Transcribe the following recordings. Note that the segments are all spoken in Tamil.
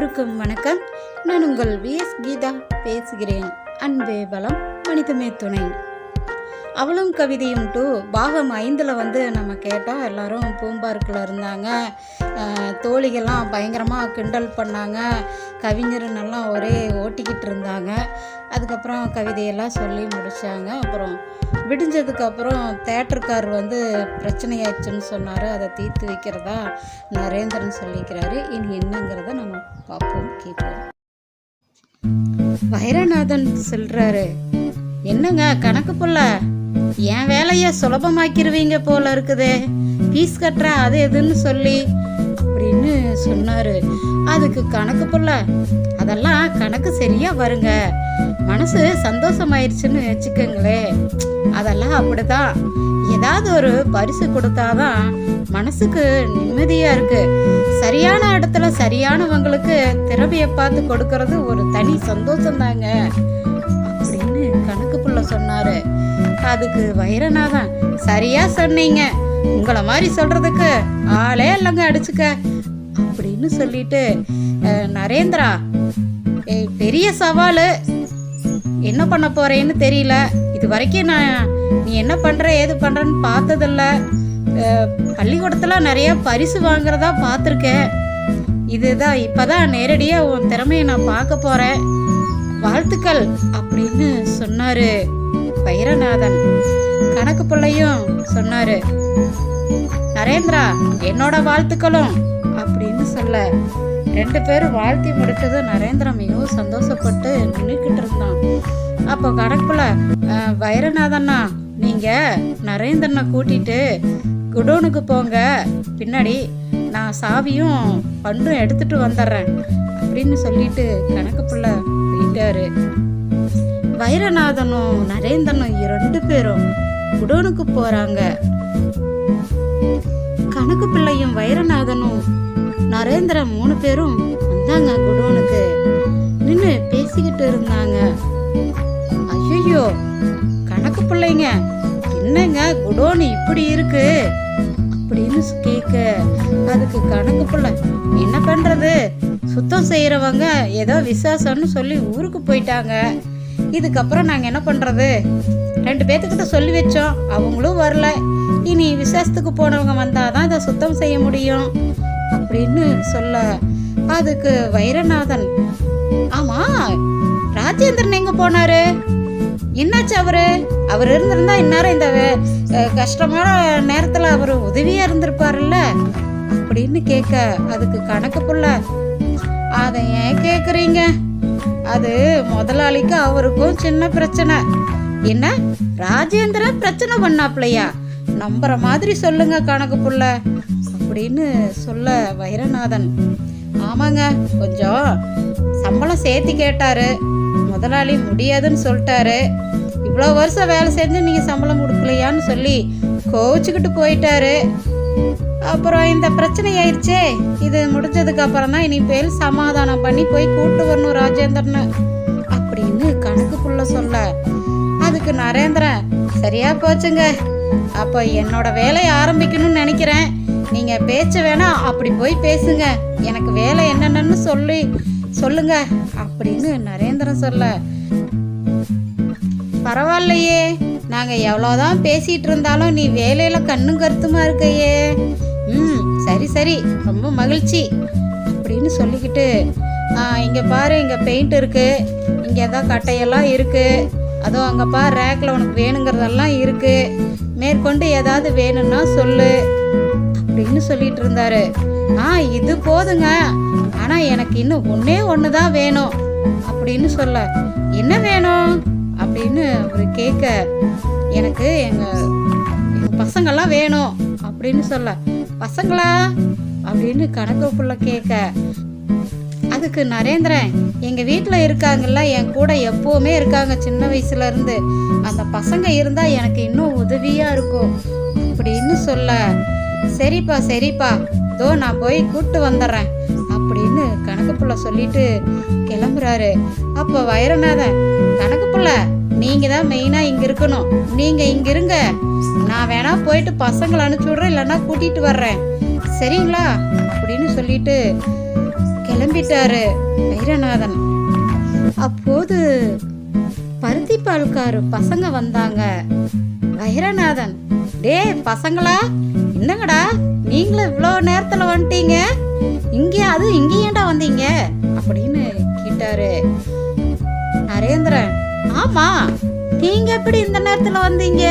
எல்லோருக்கும் வணக்கம். நான் உங்கள் விஎஸ் கீதா பேசுகிறேன். அன்பே பலம் மனிதமே துணை. அவளும் கவிதையும் டூ பாகம் ஐந்தில் வந்து நம்ம கேட்டோம் எல்லாரும் பூம்பார்க்கில் இருந்தாங்க. தோழிகள்லாம் பயங்கரமாக கிண்டல் பண்ணாங்க. கவிஞர்னெல்லாம் ஒரே ஓட்டிக்கிட்டு இருந்தாங்க. அதுக்கப்புறம் கவிதையெல்லாம் சொல்லி முடித்தாங்க அப்புறம் விடிஞ்சதுக்கப்புறம் தேட்டருக்கார் வந்து பிரச்சனையாச்சுன்னு சொன்னார். அதை தீர்த்து வைக்கிறதா நரேந்திரன் சொல்லிக்கிறாரு. இனி என்னங்கிறத நம்ம பார்ப்போம் கேட்போம். வைரநாதன் சொல்கிறாரு என்னங்க கணக்கு புள்ள என் வேலையை சுலபமாக்கிருவீங்க போல இருக்குதே. ஃபீஸ் கட்டுற அது எதுன்னு சொல்லி அப்படின்னு சொன்னாரு. அதுக்கு கணக்கு புள்ள. அதெல்லாம் கணக்கு சரியா வருங்க. மனசு சந்தோஷமாயிருச்சுன்னு வச்சுக்கோங்களேன் அதெல்லாம் அப்படிதான். ஏதாவது ஒரு பரிசு கொடுத்தாதான் மனசுக்கு நிம்மதியா இருக்கு. சரியான இடத்துல சரியானவங்களுக்கு திறமையை பார்த்து கொடுக்கறது ஒரு தனி சந்தோஷம் தாங்க அப்படின்னு கணக்கு புள்ள சொன்னாரு. அதுக்கு வைரநாதன் சரியா சொன்னீங்க. உங்களை மாதிரி சொல்றதுக்கு ஆளே இல்லைங்க அடிச்சுக்க. அப்படின்னு சொல்லிட்டு நரேந்திரா பெரிய சவால். என்ன பண்ண போறேன்னு தெரியல. இது வரைக்கும் நான் நீ என்ன பண்ற ஏது பண்றன்னு பார்த்ததில்ல. பள்ளிக்கூடத்தில் நிறைய பரிசு வாங்குறதா பார்த்துருக்கேன். இதுதான் இப்பதான் நேரடியாக உன் திறமையை நான் பார்க்க போகிறேன் வாழ்த்துக்கள் அப்படின்னு சொன்னார். வைரநாதன் கணக்கு பிள்ளையும் சொன்னாரு நரேந்திரா என்னோட வாழ்த்துக்களும் அப்படின்னு சொல்ல. ரெண்டு பேரும் வாழ்த்தி முடிச்சதும் நரேந்திரா மிகவும் சந்தோஷப்பட்டு நின்றுக்கிட்டு இருந்தான். அப்போ கணக்குல வைரநாதண்ணா நீங்கள் நரேந்திரனை கூட்டிட்டு குடோனுக்கு போங்க. பின்னாடி நான் சாவியும் பண்டும் எடுத்துட்டு வந்துடுறேன் அப்படின்னு சொல்லிட்டு கணக்கு பிள்ளை போயிட்டாரு. வைரநாதனும் நரேந்திரனும் இரண்டு பேரும் குடோனுக்கு போறாங்க. கணக்கு பிள்ளையும் வைரநாதனும் நரேந்திரன் மூணு பேரும் வந்தாங்க குடோனுக்கு. நின்று பேசிக்கிட்டு இருந்தாங்க. ஐயோ கணக்கு பிள்ளைங்க என்னங்க குடோனு இப்படி இருக்கு? அப்படின்னு கேட்க அதுக்கு கணக்கு பிள்ளை என்ன பண்றது? சுத்தம் செய்யறவங்க ஏதோ விசேஷம்னு சொல்லி ஊருக்கு போயிட்டாங்க. இதுக்கப்புறம் நாங்க என்ன பண்றது? ரெண்டு பேத்துக்கிட்ட சொல்லி வச்சோம். அவங்களும் வரல. இனி விசேஷத்துக்கு போனவங்க வந்தாதான் இதை சுத்தம் செய்ய முடியும். அப்படின்னு சொல்ல அதுக்கு வைரநாதன் ஆமா ராஜேந்திரன் எங்க போனாரு? என்னாச்சு அவரு? அவர் இருந்திருந்தா இந்நேரம் இந்த வே- கஷ்டமான நேரத்துல அவர் உதவியா இருந்திருப்பாருல்ல? அப்படின்னு கேட்க அதுக்கு கணக்கு புள்ள அதை ஏன் கேக்குறீங்க? அது முதலாளிக்கு அவருக்கும் சின்ன பிரச்சனை. என்ன? ராஜேந்திரன் பிரச்சனை பண்ணாப்லையா? நம்புற மாதிரி சொல்லுங்க கணக்கு புள்ள. அப்படின்னு சொல்ல வைரநாதன். ஆமாங்க கொஞ்சம் சம்பளம் சேர்த்து கேட்டாரு. முதலாளி முடியாதுன்னு சொல்லிட்டாரு. இவ்வளோ வருஷம் வேலை செஞ்சு நீங்கள் சம்பளம் கொடுக்கலையான்னு சொல்லி கோவிச்சுக்கிட்டு போயிட்டாரு. அப்புறம் இந்த பிரச்சனை ஆயிடுச்சே. இது முடிஞ்சதுக்கு அப்புறம் தான் இனிமேல் சமாதானம் பண்ணி போய் கூட்டு வரணும் ராஜேந்திரனை. அப்படின்னு கணக்குக்குள்ள சொல்ல. அதுக்கு நரேந்திரன் சரியா போச்சுங்க. அப்போ என்னோட வேலையை ஆரம்பிக்கணும்னு நினைக்கிறேன். நீங்க பேச்ச வேணா அப்படி போய் பேசுங்க. எனக்கு வேலை என்னென்னு சொல்லி சொல்லுங்க அப்படின்னு நரேந்திரன் சொல்ல. பரவாயில்லையே. நாங்கள் எவ்வளோதான் பேசிட்டு இருந்தாலும் நீ வேலையில கண்ணும் கருத்துமா இருக்கையே. ம் சரி சரி ரொம்ப மகிழ்ச்சி அப்படின்னு சொல்லிக்கிட்டு இங்கே பாரு இங்கே பெயிண்ட் இருக்குது இங்கே தான் கட்டையெல்லாம் இருக்குது அதுவும் அங்கே பாரு ரேக்கில் உனக்கு வேணுங்கிறதெல்லாம் இருக்குது மேற்கொண்டு ஏதாவது வேணும்னா சொல்லு அப்படின்னு சொல்லிட்டு இருந்தாரு. ஆ இது போதுங்க. ஆனால் எனக்கு இன்னும் ஒன்றே ஒன்று தான் வேணும் அப்படின்னு சொல்ல. என்ன வேணும்? அப்படின்னு ஒரு கேட்க எனக்கு எங்கள் பசங்கள்லாம் வேணும் அப்படின்னு சொல்ல பசங்களா? அப்படின்னு கணக்குக்குள்ளே கேட்க அதுக்கு நரேந்திரன் எங்கள் வீட்டில் இருக்காங்கல்ல என் கூட எப்போவுமே இருக்காங்க சின்ன வயசுலேருந்து அந்த பசங்க இருந்தால் எனக்கு இன்னும் உதவியாக இருக்கும் அப்படின்னு சொல்ல சரிப்பா சரிப்பா. தோ நான் போய் கூப்பிட்டு வந்துடுறேன். அப்படின்னு கணக்கு புள்ள சொல்லிட்டு கிளம்புறாரு. அப்போ வைரநாதன் கணக்கு புள்ள நீங்க தான் மெயினா இங்க இருக்கணும். நீங்க இங்க இருங்க. நான் வேணா போயிட்டு பசங்களை அனுப்பிச்சு விடுறேன் இல்லைன்னா கூட்டிட்டு வர்றேன். சரிங்களா? அப்படின்னு சொல்லிட்டு கிளம்பிட்டாரு வைரநாதன். அப்போது பருத்தி பால்காரு பசங்க வந்தாங்க. வைரநாதன் டே பசங்களா என்னங்கடா? நீங்களும் இவ்வளோ நேரத்தில் வந்துட்டீங்க? அது இங்க ஏன்டா வந்தீங்க? அப்படின்னு கேட்டாரு நரேந்திரன். ஆமா நீங்க எப்படி இந்த நேரத்தில் வந்தீங்க?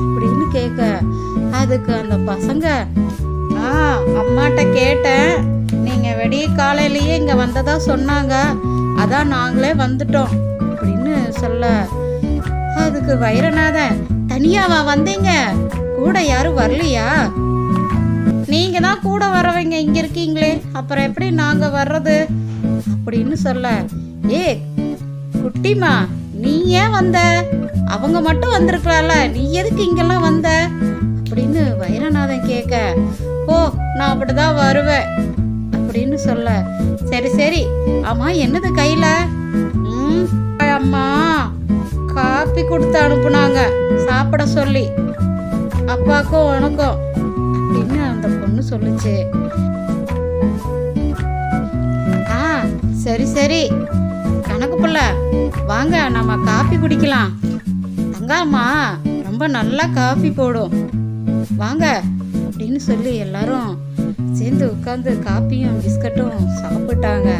அப்படின்னு கேட்க அதுக்கு அந்த பசங்க ஆ அம்மாட்ட கேட்டேன். நீங்க வெடிய காலையிலேயே இங்க வந்ததா சொன்னாங்க. அதான் நாங்களே வந்துட்டோம். அப்படின்னு சொல்ல. அதுக்கு வைரநாதன் தனியாவா வந்தீங்க? கூட யாரும் வரலையா? நீங்க தான் கூட வரவங்க இங்க இருக்கீங்களே அப்புறம் எப்படி நாங்க வர்றது? அப்படின்னு சொல்ல ஏ குட்டிமா நீ ஏன் வந்த? அவங்க மட்டும் வந்திருக்கலாம்ல நீ எதுக்கு இங்கெல்லாம் வந்த? அப்படின்னு வைரநாதன் கேட்க ஓ நான் அப்படிதான் வருவேன். அப்படின்னு சொல்ல சரி சரி ஆமா என்னது கையில? ம், அம்மா காப்பி கொடுத்து அனுப்புனாங்க சாப்பிட சொல்லி அப்பாக்கும் உனக்கும். அப்படின்னு அந்த பொண்ணு சொல்லுச்சு. ஆ சரி சரி. கணக்கு பிள்ள வாங்க நம்ம காஃபி குடிக்கலாம். தங்காம்மா ரொம்ப நல்லா காஃபி போடும். வாங்க அப்படின்னு சொல்லி எல்லாரும் சேர்ந்து உட்காந்து காப்பியும் பிஸ்கட்டும் சாப்பிட்டாங்க.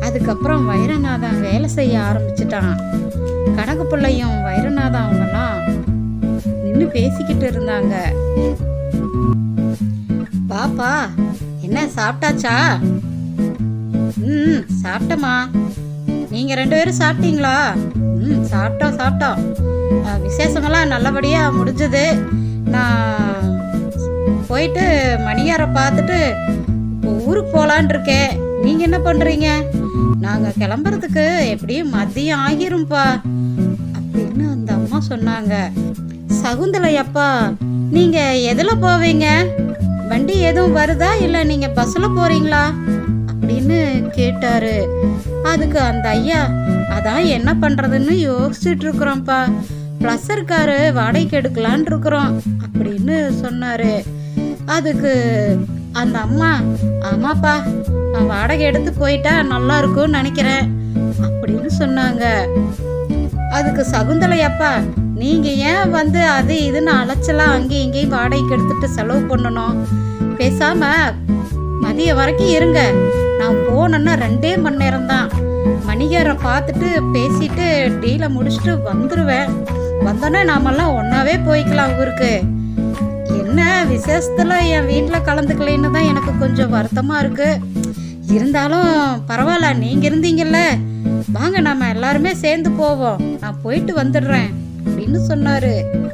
அதுக்கப்புறம் வைரநாதன் வேலை செய்ய ஆரம்பிச்சிட்டான். கணக்கு பிள்ளையும் வைரநாதன் அவங்கெல்லாம் நின்று பேசிக்கிட்டு இருந்தாங்க. என்ன சாப்பிட்டாச்சா? ம் சாப்பிட்டம்மா. நீங்க ரெண்டு பேரும் சாப்பிட்டீங்களா? ம் சாப்பிட்டோம் சாப்பிட்டோம். விசேஷமெல்லாம் நல்லபடியாக முடிஞ்சது. நான் போயிட்டு மணியாரை பார்த்துட்டு இப்போ ஊருக்கு போகலான் இருக்கேன். நீங்க என்ன பண்றீங்க? நாங்கள் கிளம்புறதுக்கு எப்படியும் மதியம் ஆகிரும்ப்பா அப்படின்னு அந்த அம்மா சொன்னாங்க. சகுந்தலை அப்பா எதில் போவீங்க? வண்டி எதுவும் வருதா? இல்ல நீங்க பஸ்ல போறீங்களா? அப்படின்னு கேட்டாரு. அதுக்கு அந்த ஐயா அதான் என்ன பண்றதுன்னு யோசிச்சுட்டு இருக்கிறோம்ப்பா. ப்ளஸர் காரு வாடகைக்கு எடுக்கலான் இருக்கிறோம் அப்படின்னு சொன்னாரு. அதுக்கு அந்த அம்மா ஆமாப்பா நான் வாடகை எடுத்து போயிட்டா நல்லா இருக்கும்னு நினைக்கிறேன் அப்படின்னு சொன்னாங்க. அதுக்கு சகுந்தலையப்பா நீங்கள் நீங்க ஏன் வந்து அது இதுன்னு அலைச்சலாம் அங்கேயும் இங்கேயும் வாடகைக்கு எடுத்துட்டு செலவு பண்ணணும்? பேசாம மதியம் வரைக்கும் இருங்க. நான் போனேன்னா ரெண்டே மணி நேரம் தான் மணிகரை பார்த்துட்டு பேசிட்டு டீலை முடிச்சுட்டு வந்துடுவேன் வந்தோன்னே நாமெல்லாம் ஒன்றாவே போய்க்கலாம் ஊருக்கு. என்ன விசேஷத்தில் என் வீட்டில் கலந்துக்கலைன்னு தான் எனக்கு கொஞ்சம் வருத்தமாக இருக்குது இருந்தாலும் பரவாயில்ல நீங்கள் இருந்தீங்கல்ல. வாங்க நாம எல்லாருமே சேர்ந்து போவோம். நான் போயிட்டு வந்துடுறேன் அப்படின்னு சொன்னாரு.